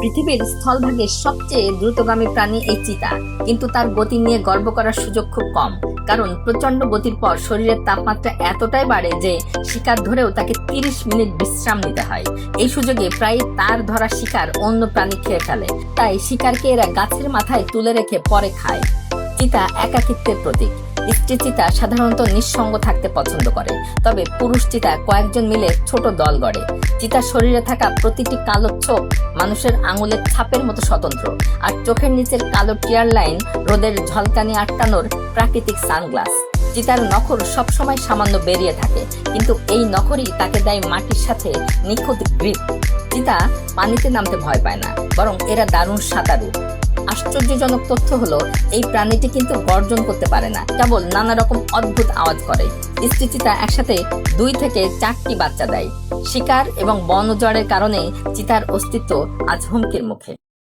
পৃথিবীর স্থলভাগের সবচেয়ে দ্রুতগামী প্রাণী এই চিতা। কিন্তু তার গতি নিয়ে গর্ব করার সুযোগ খুব কম। কারণ প্রচণ্ড গতির পর শরীরের তাপমাত্রা এতটাই বাড়ে যে শিকার ধরেও তাকে তিরিশ মিনিট বিশ্রাম নিতে হয়। এই সুযোগে প্রায় তার ধরা শিকার অন্য প্রাণী খেয়ে ফেলে। তাই শিকারকে এরা গাছের মাথায় তুলে রেখে পরে খায়। চিতা একাকিত্বের প্রতীক। স্ত্রী চিতা সাধারণত নিঃসঙ্গ থাকতে পছন্দ করে। তবে পুরুষ চিতা কয়েকজন মিলে ছোট দল গড়ে। চিতার শরীরে থাকা প্রতিটি কালো চোখ মানুষের আঙুলের ছাপের মতো স্বতন্ত্র। আর চোখের নিচের কালো টিয়ার লাইন রোদের ঝলকানি আটকানোর প্রাকৃতিক সানগ্লাস। চিতার নখর সবসময় সামান্য বেরিয়ে থাকে, কিন্তু এই নখরই তাকে দেয় মাটির সাথে নিখুঁত গ্রিপ চিতা পানিতে নামতে ভয় পায় না, বরং এরা দারুণ সাঁতারু। আশ্চর্যজনক তথ্য হলো, এই প্রাণীটি কিন্তু গর্জন করতে পারে না। কেবল নানা রকম অদ্ভুত আওয়াজ করে। চিতা একসাথে দুই থেকে চারটি বাচ্চা দেয়। শিকার এবং বনজড়ের কারণে চিতার অস্তিত্ব আজ হুমকির মুখে।